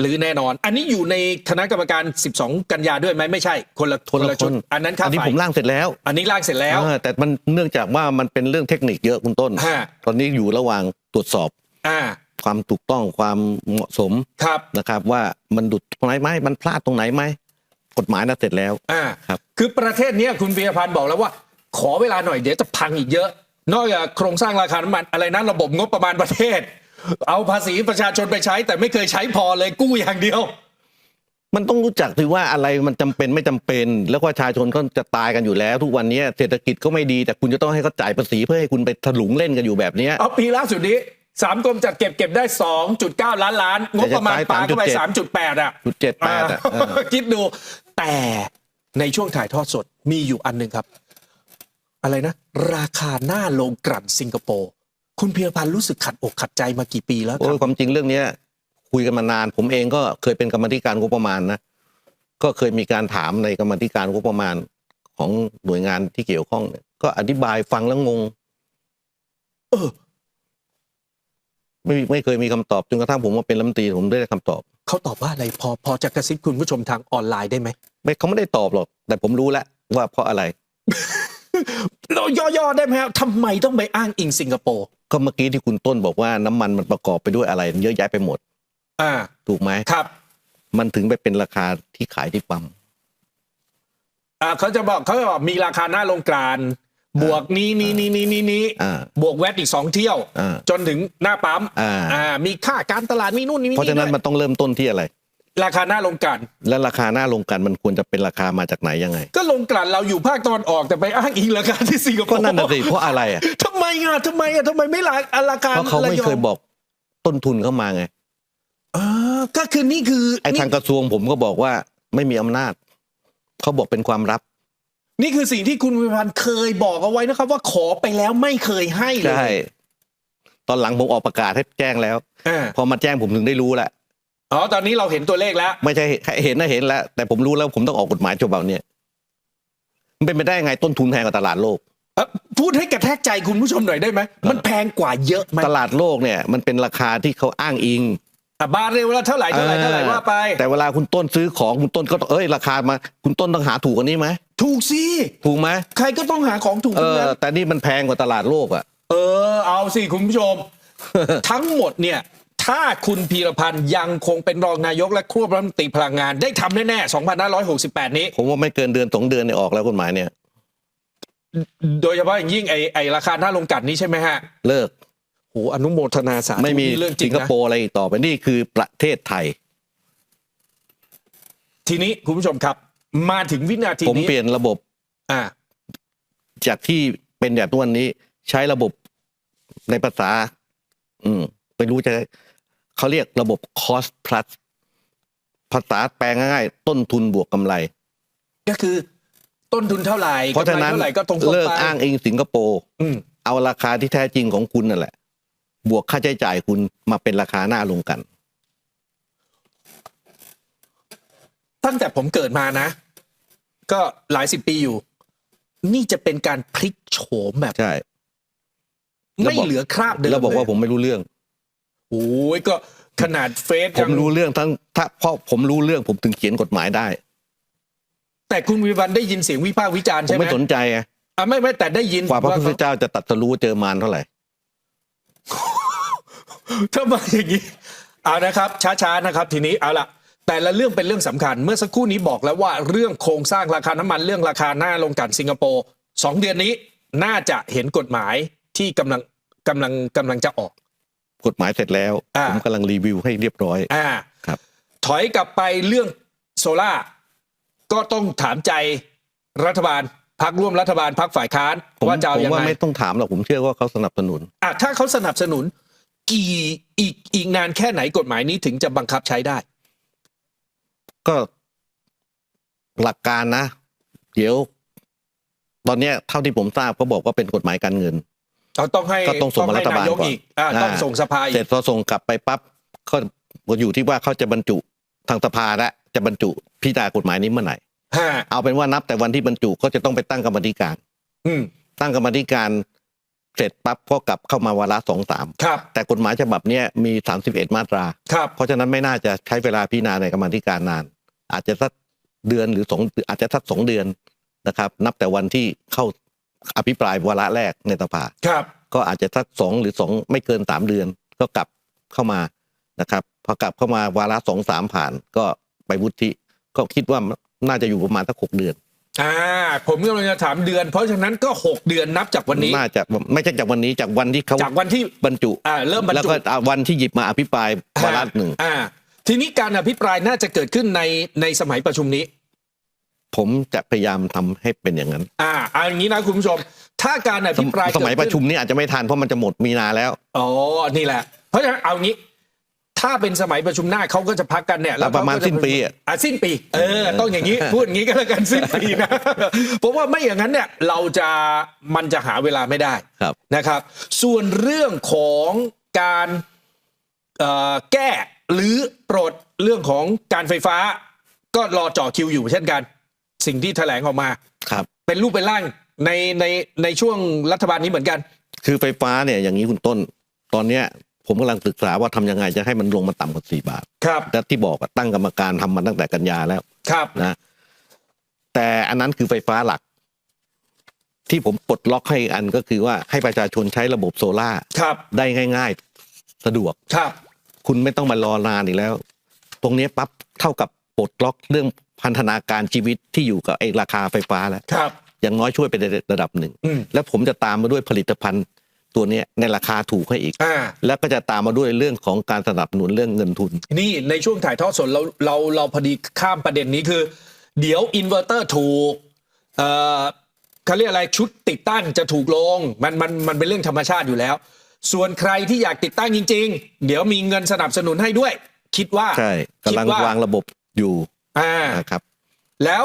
หรือแน่นอน อันนี้อยู่ในคณะกรรมการ 12 กันยาด้วยไหมไม่ใช่ คนละคนละชุดคนอันนั้นค่าอันนี้ไฟผมร่างเสร็จแล้ว อันนี้ร่างเสร็จแล้วเออแต่มันเนื่องจากว่ามันเป็นเรื่องเทคนิคเยอะคุณต้นฮะตอนนี้อยู่ระหว่างตรวจสอบอ่าความถูกต้องความเหมาะสมครับนะครับ ว่ามันดุดตรงไหนไหมมันพลาดตรงไหนไหมกฎหมายน่ะเสร็จแล้วอ่าครับคือประเทศเนี้ยคุณพีรพันธ์บอกแล้วว่า ขอเวลาหน่อยเดี๋ยวจะพังอีกเยอะ นอกจากโครงสร้างราคาน้ำมันอะไรนะระบบงบประมาณประเทศ เอาภาษีประชาชนไปใช้ แต่ไม่เคยใช้พอเลยกู้อย่างเดียว มันต้องรู้จักถือว่าอะไรมันจำเป็นไม่จำเป็น แล้วก็ประชาชนก็จะตายกันอยู่แล้ว ทุกวันนี้เศรษฐกิจก็ไม่ดีแต่คุณจะต้องให้เขาจ่ายภาษีเพื่อให้คุณไปถลุงเล่นกันอยู่แบบเนี้ย เอาปีล่าสุดนี้สามกรมจัดเก็บเก็บได้ 2.9 ล้านล้านงบประมาณปาเข้าไป 3.8 อะจุดเจ็ดแปดอะเออ คิดดู แต่ในช่วงถ่ายทอดสดมีอยู่อันหนึ่งครับ อะไรนะ ราคาหน้าโรงกลั่นสิงคโปร์ คุณเพียรพันธ์รู้สึกขัดอกขัดใจมากี่ปีแล้วคโอ้รัยบความจริงเรื่องเนี้ย คุยกันมานาน ผมเองก็เคยเป็นกรรมาธิการงบประมาณนะก็เคยมีการถามในกรรมาธิการงบประมาณของหน่วยงานที่เกี่ยวข้องเนี่ยก็อธิบายฟังแล้วงง เออไม่ไม่เคยมีคำตอบจนกระทั่งผมมาเป็นรัฐมนตรีผมได้คำตอบ เขาตอบว่าอะไรพอพอจะกระซิบคุณผู้ชมทางออนไลน์ได้ไหมไม่เขาไม่ได้ตอบหรอก แต่ผมรู้แล้วว่าเพราะอะไร เราย่อๆได้ไหมครับทำไมต้องไปอ้างอิงสิงคโปร์ ก็เมื่อกี้ที่คุณต้นบอกว่าน้ำมันมันประกอบไปด้วยอะไร เยอะแยะไปหมด อ่า ถูกไหมครับ มันถึงไปเป็นราคาที่ขายที่ปั๊มอ่าเขาจะบอกเขาจะบอกมีราคาหน้าโรงกลั่นบวกนี้นี้นี้นี้นี้นี้อ่าบวกแวตอีกสองเที่ยวอ่าจนถึงหน้าปั๊มอ่ามีค่าการตลาดมีนู่นนี่เพราะฉะนั้นด้วยมันต้องเริ่มต้นที่อะไร ราคาหน้าโรงกลั่นและราคาหน้าโรงกลันมันควรจะเป็นราคามาจากไหนยังไง ก็โรงกลั่นเราอยู่ภาคตอนออกแต่ไปอ้างอิงราคาที่สิงคโปก็ร์นั่นน่ะสิเพราะอะไรอะทำไมอะทำไมอะทำไมไม่ราราคาเพราะเขาไม่เคยบอกต้นทุนเข้ามาไงอ่าก็คือนี่คือไอ้ทางกระทรวงผมก็บอกว่าไม่มีอำนาจเขาบอกเป็นความลับนี่คือสิ่งที่คุณวิพันธ์เคยบอกเอาไว้นะครับ ว่าขอไปแล้วไม่เคยให้เลใช่ยตอนหลังผมออกประกาศให้แจ้งแล้วอ่าพอมาแจ้งผมถึงได้รู้แหละ อ๋อตอนนี้เราเห็นตัวเลขแล้ว ไม่ใช่เห็นนะเห็นแล้ว แต่ผมรู้แล้วผมต้องออกกฎหมายฉบับเนี้ยมันเป็นไปได้ยังไงต้นทุนแพงกว่าตลาดโลกเอ่อพูดให้กระแทกใจคุณผู้ชมหน่อยได้ไหมมันแพงกว่าเยอะไหมตลาดโลกเนี่ยมันเป็นราคาที่เขาอ้างอิงอะบาทเร็วแล้วเท่าไหร่เท่าไหร่เท่าไหร่ว่าไป แต่เวลาคุณต้นซื้อของคุณต้นก็ต้องเอ้ยราคามาคุณต้นต้องหาถูกกว่านี้ไหมถูกสิถูกไหมใครก็ต้องหาของถูกเอทั้งอนั้นแต่นี่มันแพงกว่าตลาดโลกอะเออเอาสิคุณผู้ชม ทั้งหมดเนี่ย ถ้าคุณพีรพันธ์ยังคงเป็นรองนายกและควบรัฐมนตรีพลังงาน ได้ทำแน่ๆ2568 นี้ ผมว่าไม่เกินเดือนสองเดือนเนี่ยออกแล้วกฎหมายเนี่ย โดยเฉพาะอย่างยิ่งไอไอราคาหน้าลงกลันนี้ใช่ไหมฮะ เลิกโหอนุโมทนาสาธุไม่มีนี่เรื่องจริสิงงคนะ โปร์อะไรอีกต่อไปนี่คือประเทศไทย ทีนี้คุณผู้ชมครับ มาถึงวินาทีผมนี้เปลี่ยนระบบอ่า จากที่เป็นแบบทุกวันนี้ ใช้ระบบในภาษา อืมไม่รู้จะ เขาเรียกระบบ cost plus ภาษาแปลง่ายๆต้นทุนบวกกำไร ก็คือต้นทุนเท่าไหร่เพราะฉะนั้นกำไเท่าไหร่ก็ตรงๆเลิกไปอ้างอิงสิงคโปร์อืมเอาราคาที่แท้จริงของคุณนั่นแหละ บวกค่าใช้จ่ายคุณมาเป็นราคาหน้าลงกัน ตั้งแต่ผมเกิดมานะ ก็หลายสิบปีอยู่ นี่จะเป็นการพลิกโฉมแบบใช่แล้วไม่บอกเหลือคราบเดิมแล้วบอกว่าเลยผมไม่รู้เรื่อง โอ้ยก็ขนาดเฟซผมรู้เรื่องทั้งถ้าเพราะผมรู้เรื่องผมถึงเขียนกฎหมายได้ แต่คุณวิวันได้ยินเสียงวิพากษ์วิจารณ์ผมใช่ไหมไม่สนใจไงอะไม่ไม่แต่ได้ยินกว่าพระว่าพุทธเจ้าจะตัดสรู้เจอมารเท่าไหร่ ถ้ามาอย่างนี้เอานะครับ ช้าๆนะครับ ทีนี้เอาละแต่ละเรื่องเป็นเรื่องสำคัญ เมื่อสักครู่นี้บอกแล้วว่าเรื่องโครงสร้างราคาน้ำมันเรื่องราคาหน้าลงกลันสิงคโปร์สองเดือนนี้น่าจะเห็นกฎหมายที่กำลังกำลังกำลังจะออก กฎหมายเสร็จแล้ว อ่า ผมกำลังรีวิวให้เรียบร้อย อ่าครับ ถอยกลับไปเรื่องโซล่าร์ก็ต้องถามใจรัฐบาลพักร่วมรัฐบาลพักฝ่ายค้านผมว่าจะเอาผมยังว่าไงไม่ต้องถามหรอกผมเชื่อว่าเขาสนับสนุน อะถ้าเขาสนับสนุน กี่อีกอีกนานแค่ไหนกฎหมายนี้ถึงจะบังคับใช้ได้ ก็หลักการนะ เดี๋ยว ตอนเนี้ยเท่าที่ผมทราบเขาบอกว่าเป็นกฎหมายการเงิน เราต้องให้ก็ต้องส่งมารัฐบาลให้นยกก่อนอีกอ่าต้องอ่าส่งสภาอีเสร็จกพอส่งกลับไปปั๊บก็อยู่ที่ว่าเขาจะบรรจุทางสภาและจะบรรจุพิจารณากฎหมายนี้เมื่อไหร่ฮะเอาเป็นว่านับแต่วันที่บรรจุก็จะต้องไปตั้งกรรมธิการ อืมตั้งกรรมธิการเสร็จปั๊บก็กลับเข้ามาวาระสองสามครับแต่กฎหมายฉบับเนี้ยมี 31 มาตราครับเพราะฉะนั้นไม่น่าจะใช้เวลาพิจารณาในกรรมาธิการนาน อาจจะสักเดือนหรือสองอาจจะสักสองเดือนนะครับ นับแต่วันที่เข้า อภิปรายวาระแรกในสภาครับ ก็อาจจะสักสองหรือสองไม่เกินสามเดือน ก็กลับเข้ามานะครับพอกลับเข้ามาวาระสองสามผ่านก็ไปวุฒิก็คิดว่าน่าจะอยู่ประมาณสักหกเดือนอ่าผมกำลังจะถามเดือน เพราะฉะนั้นก็ 6 เดือนนับจากวันนี้น่าจะไม่ใช่จากวันนี้จากวันที่เขาจากวันที่บรรจุอ่าเริ่มบรรแล้วจุก็อ่าวันที่หยิบมาอภิปรายวาระหนึ่งอ่าทีนี้การอภิปรายน่าจะเกิดขึ้นในในสมัยประชุมนี้ ผมจะพยายามทำให้เป็นอย่างนั้น อ่าเอาอย่างนี้นะคุณผู้ชม ถ้าการอสภิมปรายสมัยเกิดประชุขึ้นมนี้อาจจะไม่ทันเพราะมันจะหมดมีนาแล้วอ๋อนี่แหละ เพราะฉะนั้นเอางี้ ถ้าเป็นสมัยประชุมหน้าเขาก็จะพักกันเนี่ยแล้วประมาณเขก็จสิ้นปีอะอะสิ้นปี เออ ต้องอย่างนี้พูดอย่างนี้ก็แล้วกันสิ้นปีนะเพราะว่าไม่อย่างนั้นเนี่ย เราจะมันจะหาเวลาไม่ได้ครับนะครับ ส่วนเรื่องของการเอ่อแก้หรือปลดเรื่องของการไฟฟ้า ก็รอเจ่อคิวอยู่เช่นกัน สิ่งที่แถลงออกมาครับ เป็นรูปเป็นร่างในในในช่วงรัฐบาลนี้เหมือนกัน คือไฟฟ้าเนี่ยอย่างนี้คุณต้น ตอนเนี้ยผมกำลังศึกษาว่าทำยังไงจะให้มันลงมาต่ำกว่าสี่บาทครับและที่บอกอะตั้งกรรมการทำมาตั้งแต่กันยาแล้วครับนะแต่อันนั้นคือไฟฟ้าหลัก ที่ผมปลดล็อกให้อีกอันก็คือว่าให้ประชาชนใช้ระบบโซล่าร์ครับ ได้ง่าย ๆ สะดวกครับ คุณไม่ต้องมารอนานอีกแล้ว ตรงนี้ปั๊บเท่ากับปลดล็อกเรื่อง พันธนาการชีวิตที่อยู่กับไอ้ราคาไฟฟ้าแล้วครับ อย่างน้อยช่วยไปในระดับหนึ่ง อืม แล้วผมจะตามมาด้วยผลิตภัณฑ์ตัวเนี้ยในราคาถูกให้อีก อ่า แล้วก็จะตามมาด้วยเรื่องของการสนับสนุนเรื่องเงินทุน นี่ในช่วงถ่ายทอดสดเราเราเราพอดีข้ามประเด็นนี้คือ เดี๋ยวอินเวอร์เตอร์ถูกเอ่อเขาเรียกอะไรชุดติดตั้งจะถูกลงมันมันมันเป็นเรื่องธรรมชาติอยู่แล้ว ส่วนใครที่อยากติดตั้งจริง ๆ เดี๋ยวมีเงินสนับสนุนให้ด้วย คิดว่าใช่กำลังคิดว่วางระบบอยู่ อ่านะครับ แล้ว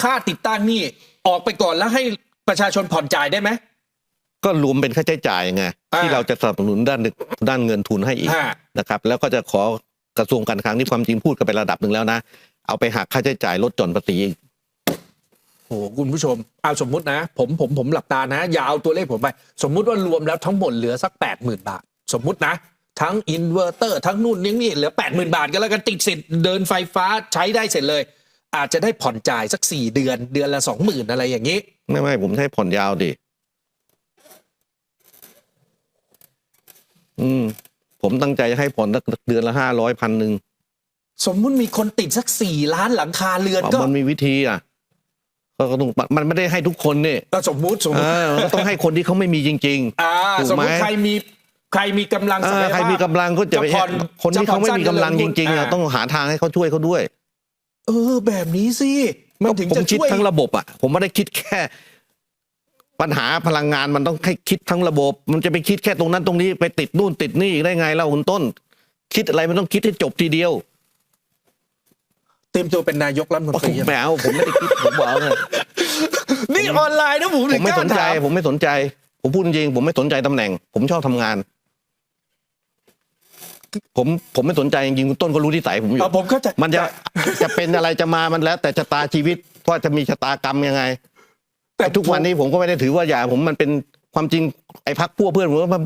ค่าติดตั้งนี่ออกไปก่อนแล้วให้ประชาชนผ่อนจ่ายได้ไหมก็รวมเป็นค่าใช้จ่ายไงอ่าที่เราจะสนับสนุนด้านด้านเงินทุนให้อีกอ่านะครับ แล้วก็จะขอกระทรวงการคลังที่ความจริงพูดกันไประดับหนึ่งแล้วนะเอาไปหักค่าใช้จ่ายลดหย่อนภาษีอีกโอ้โหคุณผู้ชมเอาสมมุตินะ ผมผมผมหลับตานะ อย่าเอาตัวเลขผมไป สมมุติว่ารวมแล้วทั้งหมดเหลือสัก8 0,000บาท สมมุตินะ ทั้งอินเวอร์เตอร์ทั้งนู่นนี่นี่เหลือ 8 0,000 บาทก็แล้วกันติดสิทธิ์เดินไฟฟ้าใช้ได้เสร็จเลย อาจจะได้ผ่อนจ่ายสัก 4 เดือนเดือนละ 20,000 อะไรอย่างนี้ ไม่ไม่ผมให้ผ่อนยาวดิอืม ผมตั้งใจจะให้ผ่อนสักเดือนละห้าร้อยพันหนึ่งสมมุติมีคนติดสัก4ล้านหลังคาเรือนก็มันมีวิธีอะก็ก็ต้องมันไม่ได้ให้ทุกคนนี่ก็สมมุติสมเอมุติอมันก็ต้องให้คนที่เขาไม่มีจริงอ่าถูกไหมสมมุติใครมี ใครมีกำลังๆเอศักอยภาพใครมีกำลังก็จะไปผ่อนคนที่เขาไม่มีกำลังจริงๆอ่าอะต้องหาทางให้เขาช่วยเขาด้วย เออ แบบนี้สิมันถึงผมจะคิดช่วยทั้งระบบอะ ผมไม่ได้คิดแค่ ปัญหาพลังงานมันต้องให้คิดทั้งระบบ มันจะไปคิดแค่ตรงนั้นตรงนี้ไปติดนู่นติดนี่อีกได้ไงเล่าคุณต้น คิดอะไรมันต้องคิดให้จบทีเดียวเตรียมตัวเป็นนายกรัฐมนผตรีมใช่ไหแหมมผมไม่ได้คิดผมบอกไงนี่ออนไลน์นะผมผถึมงไม่กล้าสนใจถามผมไม่สนใจ ผมพูดจริงๆผมไม่สนใจตำแหน่ง ผมชอบทำงาน ผมผมไม่สนใจจริงๆคุณต้นก็รู้ที่สายผมอยู่ เอาผมเข้าใจมันจะจะเป็นอะไรจะมามันแล้ว แต่ชะตาชีวิตว่าจะมีชะตากรรมยังไง แต่ทุกวันนี้ผมก็ไม่ได้ถือว่าอย่าผมมันเป็นความจริงไอ้พักพวกเพื่อนผมว่ามัน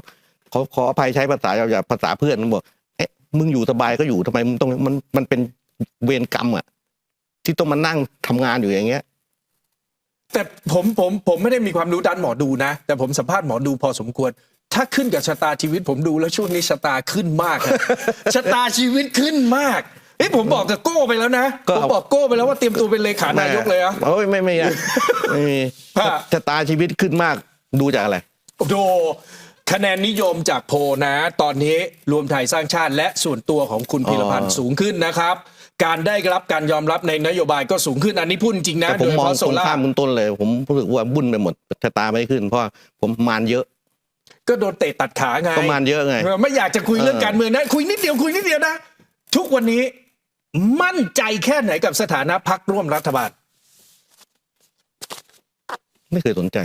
ขอขออภัยใช้ภาษาอย่าภาษาเพื่อนผมบอกเอ๊ะมึงอยู่สบายก็อยู่ทำไมมึงต้องมันมันเป็นเวรกรรมอะ ที่ต้องมานั่งทำงานอยู่อย่างเงี้ย แต่ผมผมผมไม่ได้มีความรู้ด้านหมอดูนะ แต่ผมสัมภาษณ์หมอดูพอสมควร ถ้าขึ้นกับชะตาชีวิตผมดูแล้วช่วงนี้ชะตาขึ้นมากอะ ชะตาชีวิตขึ้นมากเอ้ยผมบอกกับโก้ไปแล้วนะก็ผมเอา บอกโก้ไปแล้วว่าเตรียมตัวเป็นเลขานายกเลยอะ โอ้ยไม่ไม่อะไม่มีฮะ ชะตาชีวิตขึ้นมากดูจากอะไร โดคะแนนนิยมจากโพลนะ ตอนนี้รวมไทยสร้างชาติและส่วนตัวของคุณอ๋อพิรพันธ์สูงขึ้นนะครับ การได้รับการยอมรับในนโยบายก็สูงขึ้นอันนี้พูดจริงนะแต่ผโดมยเฉมองพาะโซตรงล่าข้ามคุณต้นเลย ผมรู้สึกว่าบุ่นไปหมดชะตาไม่ขึ้น เพราะผมมานเยอะ ก็โดนเตะตัดขาไงก็มานเยอะไงเออไม่อยากจะคุยเรื่องเออการเมืองนะคุยนิดเดียวคุยนิดเดียวนะทุกวันนี้มั่นใจแค่ไหนกับสถานะพักร่วมรัฐบาล ไม่เคยสนใจ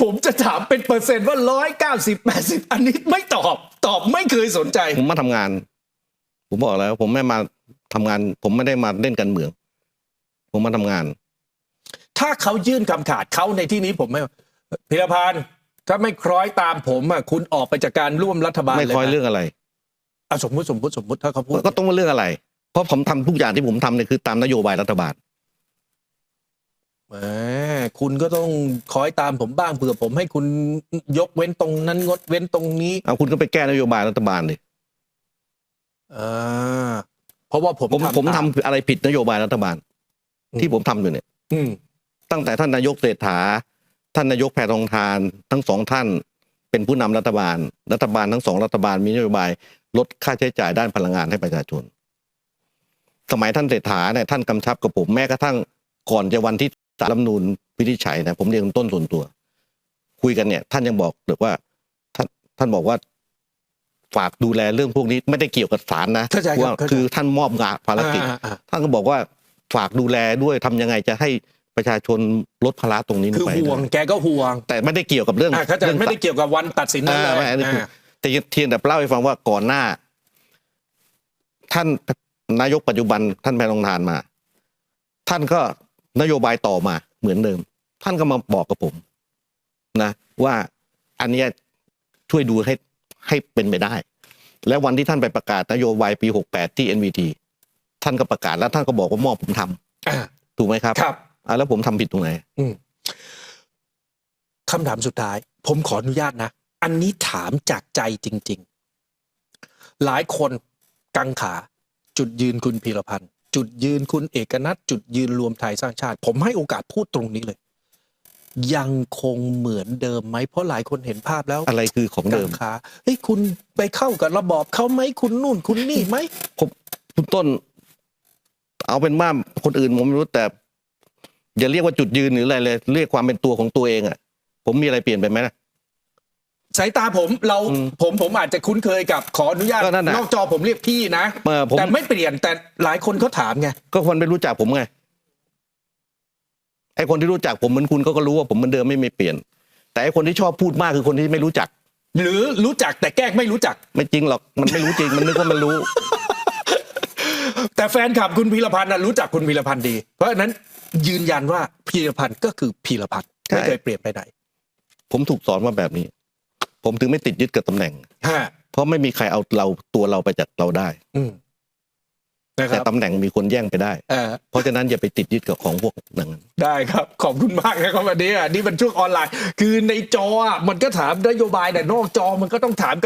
ผมจะถามเป็นเปอร์เซ็นต์ว่าร้อยเก้าสิบแปดสิบอันนี้ไม่ตอบ ตอบไม่เคยสนใจ ผมมาทำงาน ผมบอกแล้ว ผมไม่มาทำงาน ผมไม่ได้มาเล่นการเมือง ผมมาทำงาน ถ้าเขายื่นคำขาดเขาในที่นี้ผมไม่ พิรพันธ์ถ้าไม่คล้อยตามผมอะคุณออกไปจากการร่วมรัฐบาลไม่คอยลนะเรื่องอะไรอะสมมติสมมติสมมติถ้าเขาพูดก็ต้องมาเรื่องอะไร เพราะผมทำทุกอย่างที่ผมทำเนี่ยคือตามนโยบายรัฐบาลแหมคุณก็ต้องคอยตามผมบ้างเผื่อผมให้คุณยกเว้นตรงนั้นงดเว้นตรงนี้เอาคุณก็ไปแก้นโยบายรัฐบาลดิอ่าเพราะว่าผมผมผมทำตามอะไรผิดนโยบายรัฐบาลอืมที่ผมทำอยู่เนี่ย อืมตั้งแต่ท่านนายกเศรษฐา ท่านนายกแพทองทานทั้งสองท่าน เป็นผู้นำรัฐบาล รัฐบาลทั้งสองรัฐบาลมีนโยบายลดค่าใช้จ่ายด้านพลังงานให้ประชาชน สมัยท่านเศรษฐาเนี่ยท่านกำชับกับผมแม้กระทั่งก่อนจะวันที่สารรัฐธรรมนูญวินิจฉัยนะผมเรียนต้นส่วนตัว คุยกันเนี่ย ท่านยังบอกเลยว่าท่านท่านบอกว่าฝากดูแลเรื่องพวกนี้ไม่ได้เกี่ยวกับศาลนะเข้าใจครับว่าเข้าใจคือท่านมอบงานภารกิจอ่าอ่าท่านก็บอกว่าฝากดูแลด้วยทำยังไงจะให้ ประชาชนลดภาระตรงนี้ลคืงอไปห่วงได้แกก็ห่วงแต่ไม่ได้เกี่ยวกับเรื่องอ่าเข้าใจเรื่องไม่ได้เกี่ยวกับวันตัดสินนั้นเลอ่ายไม่อันนี้คืออ่า แต่เทียนแต่เล่าให้ฟังว่าก่อนหน้า ท่านนายกปัจจุบันท่านแพทองทานมา ท่านก็นโยบายต่อมาเหมือนเดิม ท่านก็มาบอกกับผมนะ ว่าอันเนี้ยช่วยดูให้ให้เป็นไปได้ แล้ววันที่ท่านไปประกาศนโยบายปี 68 ที่ NVT ท่านก็ประกาศแล้วท่านก็บอกว่ามอบผมทำอ่าถูกไหมครับ ครับ อะแล้วผมทำผิดตรงไหนอืมคำถามสุดท้าย ผมขออนุญาตนะ อันนี้ถามจากใจจริง ๆ หลายคนกังขา จุดยืนคุณพีรพันธ์จุดยืนคุณเอกนัทจุดยืนรวมไทยสร้างชาติ ผมให้โอกาสพูดตรงนี้เลย ยังคงเหมือนเดิมไหมเพราะหลายคนเห็นภาพแล้ว อะไรคือของเดิมกังขาเฮ้ยคุณไปเข้ากับระบอบเขาไหมคุณนู่นคุณนี่ไหมผมคุณต้น เอาเป็นว่าคนอื่นผมไม่รู้แต่ อย่าเรียกว่าจุดยืนหรืออะไรเลย เรียกความเป็นตัวของตัวเองอะผมมีอะไรเปลี่ยนไปไหมล่ะ สายตาผมเราอืมผมผมอาจจะคุ้นเคยกับขออนุญาตก็นั่นน่ะนอกจอผมเรียกพี่นะเออผม แต่ไม่เปลี่ยนแต่หลายคนเขาถามไงก็คนไม่รู้จักผมไงไอ้คนที่รู้จักผมเหมือนคุณเขาก็รู้ว่าผมเหมือนเดิมไม่ไม่เปลี่ยน แต่ไอ้คนที่ชอบพูดมากคือคนที่ไม่รู้จัก หรือรู้จักแต่แกล้งไม่รู้จัก ไม่จริงหรอกมันไม่รู้จริง มันนึกว่ามันรู้ แต่แฟนคลับคุณพีรพันธ์น่ะรู้จักคุณพีรพันธ์ดี เพราะฉะนั้นยืนยันว่าพีรพันธ์ก็คือพีรพันธ์ใช่ไม่เคยเปลี่ยนไปไหนผมถูกสอนมาแบบนี้ ผมถึงไม่ติดยึดกับตำแหน่งฮะเพราะไม่มีใครเอาเราตัวเราไปจากเราได้ อืมนะคแต่รับตำแหน่งมีคนแย่งไปได้เออเพราะฉะนั้นอย่าไปติดยึดกับของพวกนั้น ได้ครับ ขอบคุณมากนะครับวันนี้อะนี่เป็นช่วงออนไลน์ คือในจออะมันก็ถามนโยบายแต่นอกจอมันก็ต้องถาม